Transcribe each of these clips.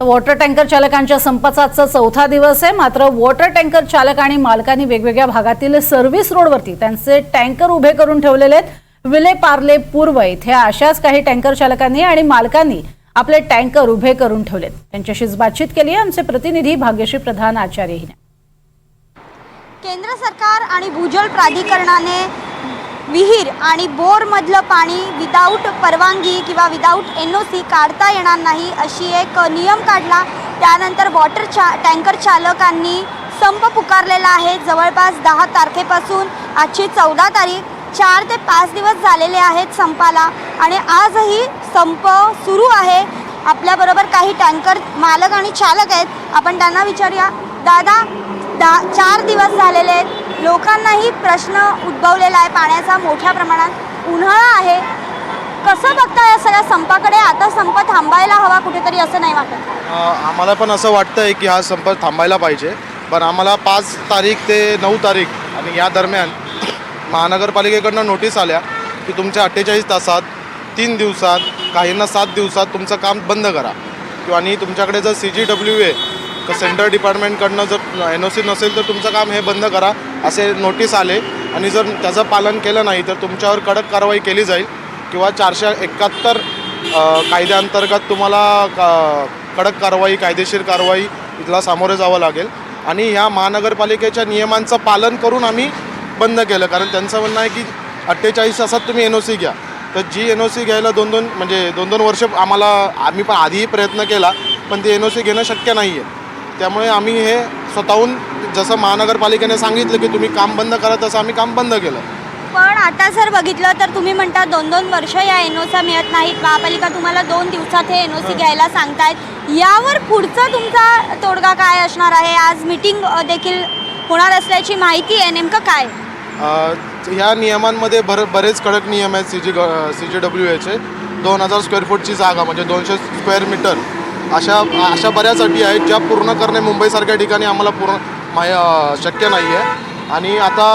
Water tanker चालकांच्या संपाचा चौथा दिवस आहे. मात्र वॉटर टँकर चालक आणि मालकांनी वेगवेगळ्या भागातील सर्व्हिस रोडवरती त्यांचे टँकर उभे करून ठेवलेले आहेत. विले पार्ले पूर्व इथे अशाच काही टँकर चालकांनी आणि मालकांनी आपले टँकर उभे करून ठेवलेत. त्यांच्याशीच बातचीत केली आहे. आमचे प्रतिनिधी भाग्यश्री प्रधान आचार्य हिने. केंद्र सरकार आणि भूजल प्राधिकरणाने विहीर आणि बोरमधलं पाणी विदाऊट परवानगी किंवा विदाऊट एन ओ सी काढता येणार नाही अशी एक नियम काढला. त्यानंतर वॉटर चा टँकर चालकांनी संप पुकारलेला आहे. जवळपास दहा तारखेपासून आजची चौदा तारीख चार ते पाच दिवस झालेले आहेत संपाला आणि आजही संप सुरू आहे. आपल्याबरोबर काही टँकर मालक आणि चालक आहेत. आपण त्यांना विचारूया. दादा दा चार दिवस झालेले आहेत. लोकांनाही प्रश्न उद्भवलेला आहे. पाण्याचा मोठ्या प्रमाणात उन्हाळा आहे. कसं बघता या सगळ्या संपाकडे? आता संप थांबायला हवा कुठेतरी असं नाही वाटत. आम्हाला पण असं वाटतं आहे की हा संप थांबायला पाहिजे. पण आम्हाला पाच तारीख ते नऊ तारीख आणि या दरम्यान महानगरपालिकेकडनं नोटीस आल्या की तुमच्या अठ्ठेचाळीस तासात तीन दिवसात काहींना सात दिवसात तुमचं काम बंद करा. किंवा आणि तुमच्याकडे जर C G W A central डिपार्टमेंटकडनं जर एन ओ सी नसेल तर तुमचं काम हे बंद करा असे नोटीस आले. आणि जर त्याचं पालन केलं नाही तर तुमच्यावर कडक कारवाई केली जाईल. किंवा चारशे एकाहत्तर कायद्याअंतर्गत तुम्हाला का- कडक कारवाई कायदेशीर कारवाई इथला सामोरे जावं लागेल. आणि ह्या महानगरपालिकेच्या नियमांचं पालन करून आम्ही बंद केलं. कारण त्यांचं म्हणणं आहे की अठ्ठेचाळीस तासात तुम्ही एन ओ सी घ्या. तर जी एन ओ सी घ्यायला दोन दोन म्हणजे दोन दोन वर्ष आम्हाला आम्ही पण आधीही प्रयत्न केला पण ती एन ओ सी घेणं शक्य नाही आहे त्यामुळे आम्ही हे स्वतःहून जसं महानगरपालिकेने सांगितलं की तुम्ही काम बंद करा तसं आम्ही काम बंद केलं. पण आता जर बघितलं तर तुम्ही म्हणता दोन दोन वर्ष या एनओसा मिळत नाहीत. महापालिका तुम्हाला दोन दिवसात हे एनओसी घ्यायला सांगतायत. यावर पुढचा तुमचा तोडगा काय असणार आहे? आज मीटिंग देखील होणार असल्याची माहिती आहे. नेमकं काय? ह्या नियमांमध्ये भर बरेच कडक नियम आहेत C G C G W एचे दोन हजार स्क्वेअर फूटची जागा म्हणजे दोनशे स्क्वेअर मीटर अशा अशा बऱ्याच अटी आहेत ज्या पूर्ण करणे मुंबईसारख्या ठिकाणी आम्हाला पूर्ण माय शक्य नाही आहे. आणि आता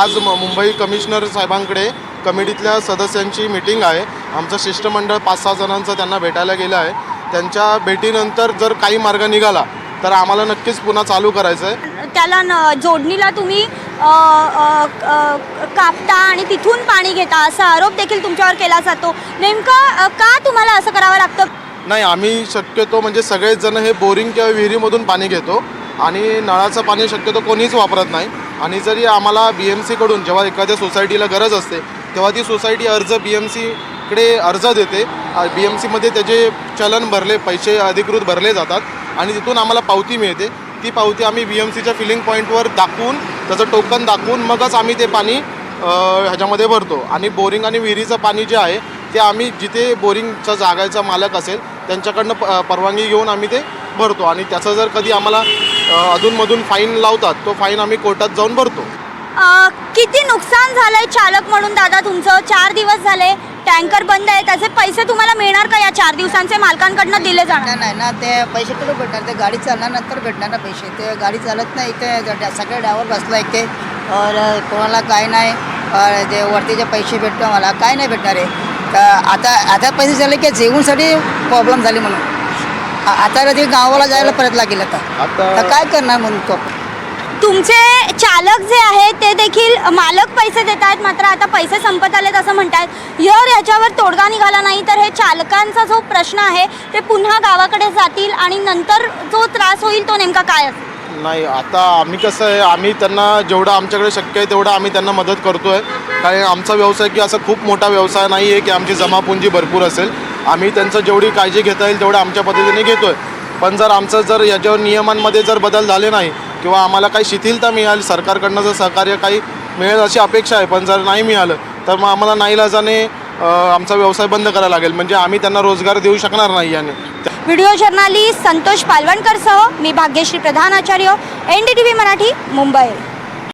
आज म- मुंबई कमिशनर साहेबांकडे कमिटीतल्या सदस्यांची मीटिंग आहे. आमचं शिष्टमंडळ पाच सहा जणांचं त्यांना भेटायला गेलं आहे. त्यांच्या भेटीनंतर जर काही मार्ग निघाला तर आम्हाला नक्कीच पुन्हा चालू करायचं आहे. त्याला न जोडणीला तुम्ही अ, कापता आणि तिथून पाणी घेता असा आरोप देखील तुमच्यावर केला जातो. नेमकं का तुम्हाला असं करावं लागतं? नाही आम्ही शक्यतो म्हणजे सगळेच जण हे बोरिंग किंवा विहिरीमधून पाणी घेतो आणि नळाचं पाणी शक्यतो कोणीच वापरत नाही. आणि जरी आम्हाला बी एम सीकडून जेव्हा एखाद्या सोसायटीला गरज असते तेव्हा ती सोसायटी अर्ज बी एम सीकडे अर्ज देते. बी एम सीमध्ये त्याचे चलन भरले पैसे अधिकृत भरले जातात आणि तिथून आम्हाला पावती मिळते. ती पावती आम्ही बी एम सीच्या फिलिंग पॉईंटवर दाखवून त्याचं टोकन दाखवून मगच आम्ही ते पाणी ह्याच्यामध्ये भरतो. आणि बोरिंग आणि विहिरीचं पाणी जे आहे ते आम्ही जिथे बोरिंगचा जागाचा मालक असेल त्यांच्याकडनं प परवानगी घेऊन आम्ही ते भरतो. आणि त्याचं जर कधी आम्हाला अधूनमधून फाईन लावतात तो फाईन आम्ही कोर्टात जाऊन भरतो. अ, किती नुकसान झालंय चालक म्हणून दादा तुमचं? चार दिवस झाले टँकर बंद आहे त्याचे पैसे तुम्हाला मिळणार का या चार दिवसांचे? मालकांकडनं दिले जाणार. नाही ना ते पैसे कुठे भेटणार? ते गाडी चालल्यानंतर भेटणार ना पैसे. ते गाडी चालत नाही ड- सगळे ड्रायव्हर बसला इथे. और कोणाला काय नाही. और ते वरतीचे पैसे भेटतो मला काय नाही भेटणार आहे. तर आता आता पैसे झाले की जेवणसाठी प्रॉब्लेम झाली म्हणून. आ- आता ते गावाला जायला परत लागेल आता. आता तर काय करणार म्हणून तो? तुमचे चालक जे आहेत ते देखील मालक पैसे देत आहेत मात्र आता पैसे संपत आलेत असं म्हणतायत. जर याच्यावर तोडगा निघाला नाही तर हे चालकांचा जो प्रश्न आहे ते पुन्हा गावाकडे जातील आणि नंतर जो त्रास होईल तो नेमका काय असेल? नाही आता आम्ही कसं आहे आम्ही त्यांना जेवढं आमच्याकडे शक्य आहे तेवढं आम्ही त्यांना मदत करतो आहे कारण आमचा व्यवसाय की असा खूप मोठा व्यवसाय नाही आहे की आमची जमापुंजी भरपूर असेल. आम्ही त्यांचं जेवढी काळजी घेता येईल तेवढं आमच्या पद्धतीने घेतो आहे पण जर आमचं जर याच्यावर नियमांमध्ये जर बदल झाले नाही किंवा आम्हाला काही शिथिलता मिळाली सरकारकडनं जर सहकार्य काही मिळेल अशी अपेक्षा आहे पण जर नाही मिळालं तर मग आम्हाला नाईलाजाने आमचा व्यवसाय बंद करावा लागेल. म्हणजे आम्ही त्यांना रोजगार देऊ शकणार नाही याने. व्हिडिओ जर्नालिस्ट संतोष पालवणकरसह मी Bhagyashree Pradhan Acharya N D T V Marathi Mumbai.